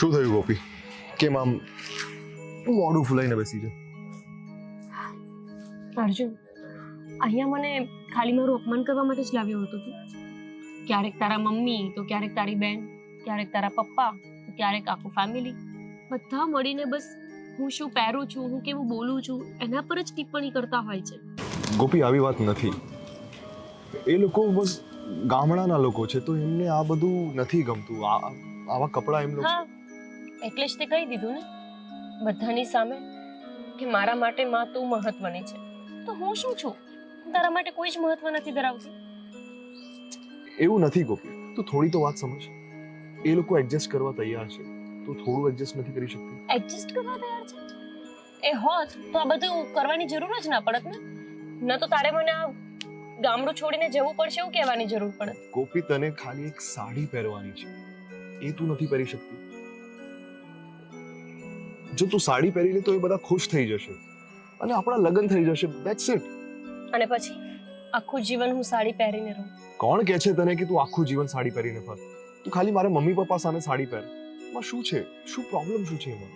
શું થયું ગોપી? કેમ આમ મોઢું ફૂલાઈને બેસી છે અર્જુન અહીંયા મને ખાલી મારું અપમાન કરવા માટે જ લાવ્યો હતો તું. ક્યારેક તારા મમ્મી તો ક્યારેક તારી બેન ક્યારેક તારા પપ્પા તો ક્યારેક આખું ફેમિલી બધા મળીને બસ હું શું પહેરું છું હું કેવું બોલું છું એના પર જ ટિપ્પણી કરતા હોય છે. ગોપી આવી વાત નથી. એ લોકો બસ ગામડાના લોકો છે તો એમને આ બધું નથી ગમતું. આ આવા કપડાં એમ લોકો એટલે જ તે કહી દીધું ને બધાની સામે કે મારા માટે માં તું મહત્વની છે. તો હું શું છું? તારા માટે કોઈ જ મહત્વ નથી ધરાવતી. એવું નથી ગોપી તું થોડી તો વાત સમજ. એ લોકો એડજસ્ટ કરવા તૈયાર છે તું થોડું એડજસ્ટ નથી કરી શકતી. એડજસ્ટ કરવા તૈયાર છે? એ હોત તો આ બધું કરવાની જરૂર જ ના પડત ને? ન તો તારે મને આ ગામડું છોડીને જવું પડશે એવું કહેવાની જરૂર પડે ગોપી તને ખાલી એક સાડી પહેરવાની છે. એ તું નથી પહેરી શકતી. જો તું સાડી પહેરી લે તો એ બધા ખુશ થઈ જશે. અને આપણા લગ્ન થઈ જશે. ધેટ્સ ઇટ અને પછી? આખું જીવન હું સાડી પહેરીને રહું. કોણ કહે છે તને કે તું આખું જીવન સાડી પહેરીને ફર? તું ખાલી મારા મમ્મી પપ્પા સામે સાડી પહેર. માં શું છે? શું પ્રોબ્લેમ શું છે એમાં?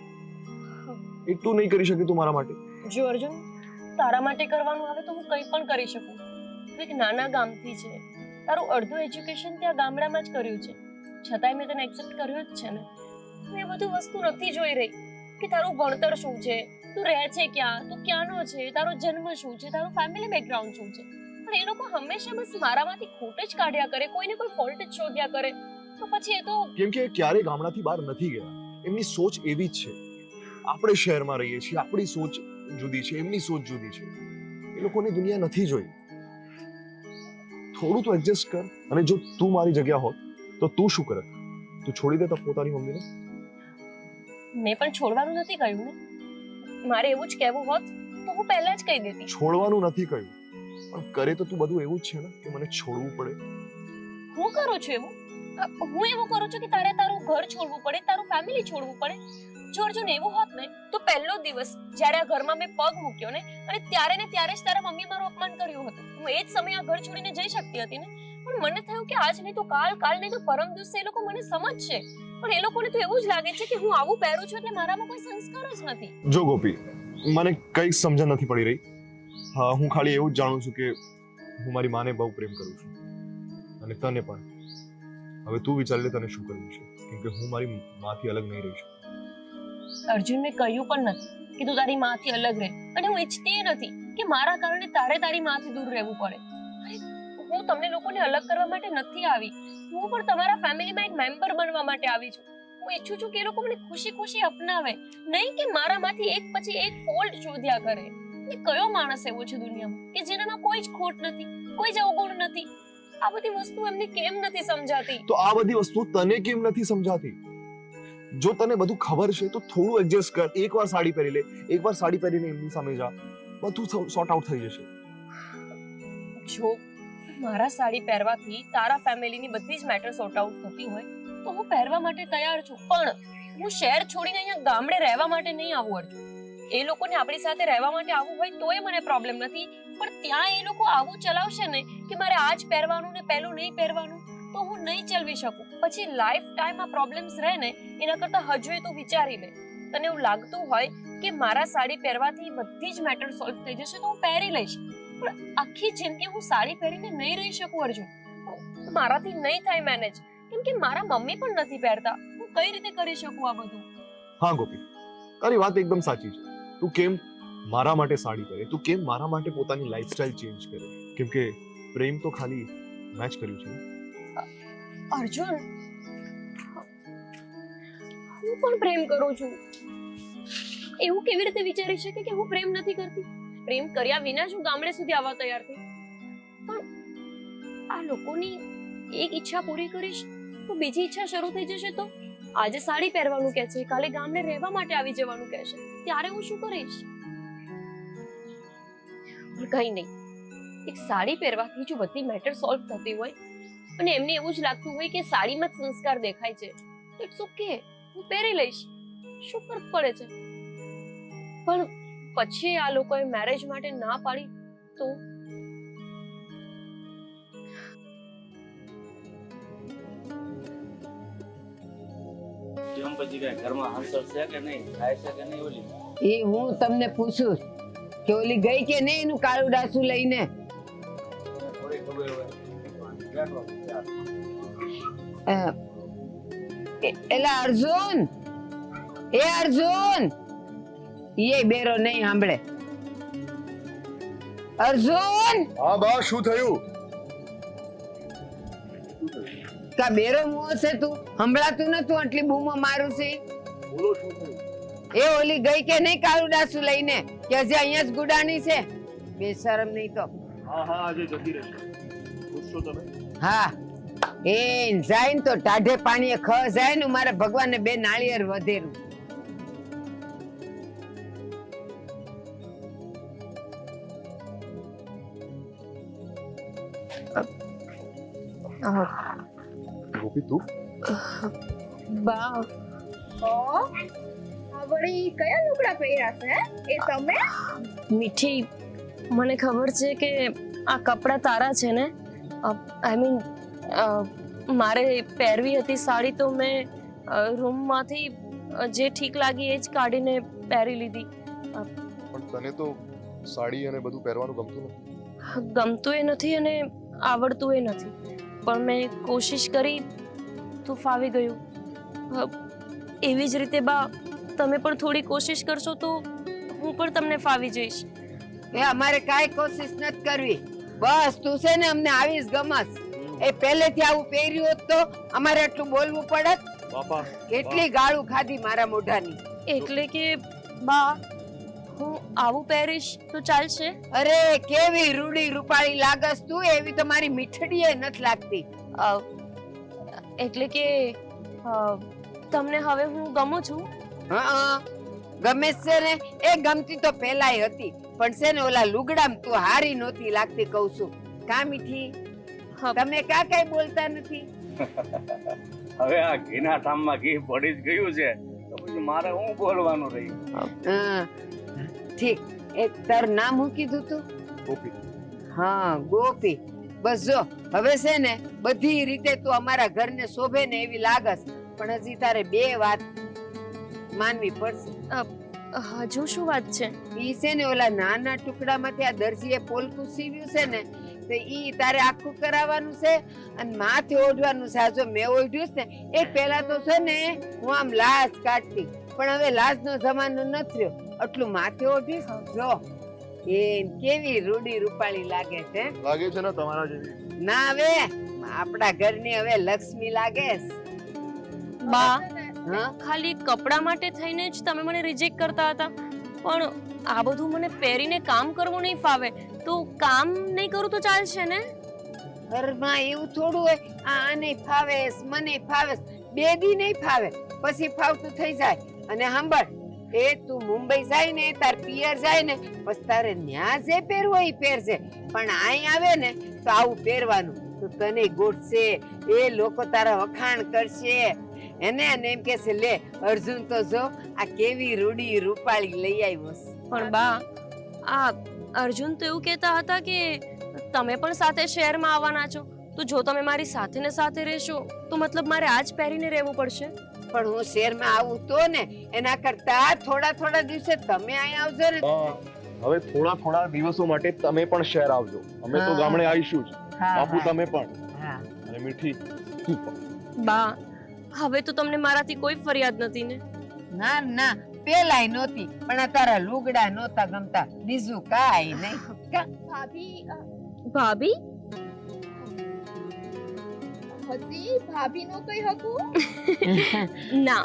એટલું નહીં કરી શકે તું મારા માટે. જો અર્જુન તારા માટે કરવાનું આવે તો હું કંઈ પણ કરી શકું. તું એક નાના ગામથી છે. તારું અડધું એજ્યુકેશન ત્યાં ગામડામાં જ કર્યું છે. છતાંય મેં તને એક્સેપ્ટ કર્યો જ છે ને. મેં બધું વસ્તુ નથી જોઈ રહી. કે તારું ભણતર શું છે? તું રહે છે ક્યાં? તું ક્યાંનો છે? તારો જન્મ શું છે? તારું ફેમિલી બેકગ્રાઉન્ડ શું છે? પણ એ લોકો હંમેશા બસ મારામાંથી ખોટ જ કાઢ્યા કરે, કોઈને કોઈ ફોલ્ટ જ શોધ્યા કરે. તો પછી એ તો કેમ કે ક્યારે ગામડાથી બહાર નથી ગયા. એમની સોચ એવી જ છે. આપણે શહેરમાં રહીએ છીએ, આપણી સોચ જુદી છે, એમની સોચ જુદી છે. એ લોકોની દુનિયા નથી જોઈ. થોડું તો એડજસ્ટ કર. અને જો તું મારી જગ્યા હોત, તો તું શું કરત? તું છોડી દે તો પોતાની મમ્મીને? મેં પણ છોડવાનું નથી કહ્યું. ને મારે એવું જ કહેવું હોત તો હું પહેલા જ કહી દેતી. છોડવાનું નથી કહ્યું. પણ કરે તો તું બધું એવું જ છે ને કે મને છોડવું પડે? હું કરું છું એવું? હું એવું કરું છું કે તારે તારું ઘર છોડવું પડે તારું ફેમિલી છોડવું પડે. જો ને એવું હોત ને તો પહેલો દિવસ જ્યારે આ ઘરમાં મેં પગ મૂક્યો ને અને ત્યારે ને ત્યારે જ તારા મમ્મી મારું અપમાન કર્યું હતું. હું એ જ સમયે આ ઘર છોડીને જઈ શકતી હતી ને. પણ મને થયું કે આજ નહીં તો કાલ કાલ નહીં તો પરમ દિવસે એ લોકો મને સમજશે. પણ એ લોકોને તો એવું જ લાગે છે કે હું આવું પહેરું છું એટલે મારામાં કોઈ સંસ્કાર જ નથી. જો ગોપી મને કઈ સમજણ નથી પડી રહી. હા હું ખાલી એવું જ જાણું છું કે હું મારી માને બહુ પ્રેમ કરું છું. અને તને પણ. હવે તું વિચારી લે તને શું કરવું છે? કેમ કે હું મારી માથી અલગ નહીં રહી શકું. અર્જુન મેં કહ્યું પણ નથી કે તું તારી માથી અલગ રહે. અને હું ઈચ્છતી નથી કે મારા કારણે તારે તારી માથી દૂર રહેવું પડે. હું તમને લોકોને અલગ કરવા માટે નથી આવી. હું પણ તમારા ફેમિલીમાં એક મેમ્બર બનવા માટે આવી છું. હું ઈચ્છું છું કે એ લોકો મને ખુશી ખુશી અપનાવે. નહીં કે મારામાંથી એક પછી એક ફોલ્ટ શોધ્યા કરે. એ કયો માણસ એવો છે દુનિયામાં? કે જેનામાં કોઈ જ ખોટ નથી કોઈ જ અવગુણ નથી. આ બધી વસ્તુ એમને કેમ નથી સમજાતી? તો આ બધી વસ્તુ તને કેમ નથી સમજાતી? જો તને બધું ખબર છે તો થોડું એડજસ્ટ કર. એકવાર સાડી પહેરી લે. એકવાર સાડી પહેરીને એમની સામે જા. બધું સોર્ટ આઉટ થઈ જશે. જો મારા સાડી પહેરવાથી તારા ફેમિલીની બધી જ મેટર સોર્ટ આઉટ થતી હોય તો હું પહેરવા માટે તૈયાર છું. પણ હું શહેર છોડીને અહીંયા ગામડે રહેવા માટે નહીં આવું, અર્જુન. એ લોકોને આપણી સાથે રહેવા માટે આવવું હોય તોય મને પ્રોબ્લેમ નથી. પણ ત્યાં એ લોકો આવું ચલાવશે ને કે મારે આ જ પહેરવાનું ને પહેલું નહીં પહેરવાનું, તો હું નહીં ચલવી શકું. પછી લાઈફ ટાઈમ આ પ્રોબ્લેમ્સ રહે ને, એના કરતાં હજુ તું વિચારી લે. તને એવું લાગતું હોય કે મારા સાડી પહેરવાથી બધી જ મેટર સોલ્વ થઈ જશે તો હું પહેરી લઈશ. પણ આખી જિંદગી હું સાડી પહેરીને નહીં રહી શકું અર્જુન. મારાથી નહીં થાય મેનેજ કેમ કે મારા મમ્મી પણ નથી પહેરતા. હું કઈ રીતે કરી શકું આ બધું? હા ગોપી. તારી વાત એકદમ સાચી છે. તું કેમ મારા માટે સાડી પહેરે? તું કેમ મારા માટે પોતાની લાઈફસ્ટાઈલ ચેન્જ કરે? કેમ કે પ્રેમ તો ખાલી મેચ કર્યું છે અર્જુન હું પણ પ્રેમ કરું છું. એવું કેવી રીતે વિચારી શકે કે હું પ્રેમ નથી કરતી? પ્રેમ કર્યા વિના જ હું ગામડે સુધી આવવા તૈયાર થઈ. પણ આ લોકોની એક ઈચ્છા પૂરી કરીશ તો બીજી ઈચ્છા શરૂ થઈ જશે તો? આજે સાડી પહેરવાનું કહે છે, કાલે ગામડે રહેવા માટે આવી જવાનું કહે છે. ત્યારે હું શું કરીશ? કઈ નહીં. એક સાડી પહેરવાથી જો બધી મેટર સોલ્વ થતી હોય અને એમને એવું જ લાગતું હોય કે સાડીમાં જ સંસ્કાર દેખાય છે ઇટ્સ ઓકે હું પહેરી લઈશ. શું ફરક પડે છે? પણ પછી આ લોકોએ મેરેજ માટે ના પાડી તો? પછી કઈ ઘરમાં હંસર છે કે નહીં? થાય છે કે નહીં ઓલી? એ હું તમને પૂછું કે ઓલી ગઈ કે નહીં એનું કાળું ડાસુ લઈને? થોડી ખબર હોય. એલા અર્જુન? એ અર્જુન? એ બેરો નહીં સાંભળે. અર્જુન! હા બા શું થયું? કા બેરો મોહ છે તું? સંભળાતું નતું આટલી બૂમો મારું છે? બોલો શું થયું? એ ઓલી ગઈ કે નહીં કાળું ડાસું લઈને? કે હજી અહીંયા જ ગુડાની છે? બેશરમ નહીં તો. હા હા આજે જતી રહેશે. પૂછશો તમે? હા. એ જાય તો ટાઢે પાણીએ ખ જાય ને મારે ભગવાનને બે નાળિયેર વધેરું ગોપી તું. બા ઓ વળી કયા લુગડા પહેર્યા છે? એ તમે? મીઠી. મને ખબર છે કે આ કપડાં તારા છે ને? આઈ મીન મારે પહેરવી હતી સાડી તો મેં રૂમમાંથી જે ઠીક લાગી એ જ કાઢીને પહેરી લીધી. પણ તને તો સાડી અને બધું પહેરવાનું ગમતું નથી. ગમતું એ નથી અને આવડતું એ નથી. પણ મેં કોશિશ કરી તો ફાવી ગયું એવી જ રીતે બા તમે પણ થોડી કોશિશ કરશો તો હું પણ તમને ફાવી જઈશ. એ અમારે કાંઈ કોશિશ નથી કરવી. બસ તું છે ને અમને આવીશ ગમસ. એ પહેલેથી આવું પહેર્યું હોત તો અમારે આટલું બોલવું પડત. બાપા કેટલી ગાળું ખાધી મારા મોઢાની. એટલે કે બા હું આવું પહેરીશ તો ચાલશે? અરે કેવી રૂડી રૂપાળી લાગસ તું એવી તમારી મારી મીઠડીએ નથી લાગતી. એટલે કે તમને હવે હું ગમું છું? હા ગમે છે ને એ ગમતી તો પહેલાય હતી. પણ છે ને ઓલા લુગડામ તું હારી નહોતી લાગતી કહું છું. કા મીઠી? હા. તમે કા કઈ બોલતા નથી? હવે આ ઘીના ઠામમાં ઘી પડી જ ગયું છે તો પછી મારે હું બોલવાનું રહ્યું હં, ઠીક. એ તાર નામ હું કીધું તું? ગોપી. હા ગોપી. બસ જો હવે છે ને બધી રીતે તું અમારા ઘરને શોભે ને એવી લાગસ. પણ હજી તારે બે વાત માનવી પડશે. હજુ શું વાત છે? ઈ છે ને ઓલા નાના ટુકડામાંથી આ દરજીએ પોલકું સીવ્યું છે ને તો ઈ તારે આખું કરાવવાનું છે અને માથે ઓઢવાનું છે. આ જો મેં ઓઢ્યું છે ને એ પહેલા તો છે ને હું આમ લાજ કાઢતી. પણ હવે લાજનો જમાનો નથી રહ્યો આટલું માથે ઓઢી? જો એ કેવી રૂડી રૂપાળી લાગે છે લાગે છે ને તમારા જેવી. ના હવે આપણા ઘરની હવે લક્ષ્મી લાગે. બા ખાલી કપડા માટે થઈને જ તમે મને રિજેક્ટ કરતા હતા. પણ આ બધું મને પહેરીને કામ કરવું નહીં ફાવે. તો કામ નહીં કરું તો ચાલશે ને? ઘરમાં એવું થોડું હોય આ આને ફાવે મને ફાવે છે. બે દી નહીં ફાવે. પછી ફાવતું થઈ જાય. અને સાંભળ એ તું મુંબઈ જાય ને તાર પિયર જાય ને પછી તારે ન્યા જે પહેરવું હોય પહેરજે. પણ અહીં આવે ને, તો આવું પહેરવાનું. તો તને ગોઠશે એ લોકો તારા વખાણ કરશે. એને અને એમ કહેશે, લે, અર્જુન તો જો, આ કેવી રૂડી રૂપાળી લઈ આવ્યો છે." પણ બા, આ અર્જુન તો એવું કહેતા હતા કે તમે પણ સાથે શહેરમાં આવવાના છો. તો જો તમે મારી સાથે ને સાથે રહેશો તો મતલબ મારે આજ પહેરીને રહેવું પડશે? પણ હું શહેરમાં આવું તો ને એના કરતા થોડા થોડા દિવસે તમે અહીં આવજો ને. હવે થોડા થોડા દિવસો માટે તમે પણ શહેર આવજો. અમે તો ગામડે આવીશું જ. બાપુ તમે પણ. હા. અને મીઠી. તું પણ બા હવે તો તમને મારાથી કોઈ ફરિયાદ નથી ને? ના ના પેલાય નહોતી પણ આ તારા લુગડા નહોતા ગમતા. બીજું કાઈ નહીં. ભાભી ભાભી? હજી ભાભી નો કઈ હકું ના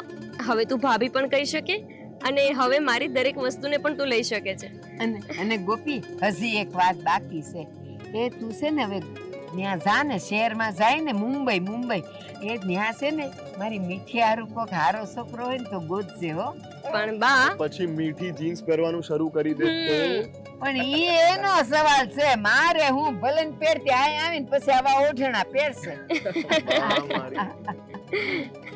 હવે તું ભાભી પણ કહી શકે અને હવે મારી દરેક વસ્તુને પણ તું લઈ શકે છે. અને અને ગોપી હજી એક વાત બાકી છે. એ તું છે ને હવે ત્યાં જા ને શહેરમાં જાય ને મુંબઈ મુંબઈ. એ ત્યાં છે ને મારી મીઠી હારું કોક હારો છોકરો હોય ને તો ગોતજે હો. પણ બા પછી મીઠી જીન્સ પહેરવાનું શરૂ કરી દે. પણ ઈ એનો સવાલ છે મારે હું ભલે ને પહેરતી આય આવીને પછી આવા ઓઢણા પહેરશે.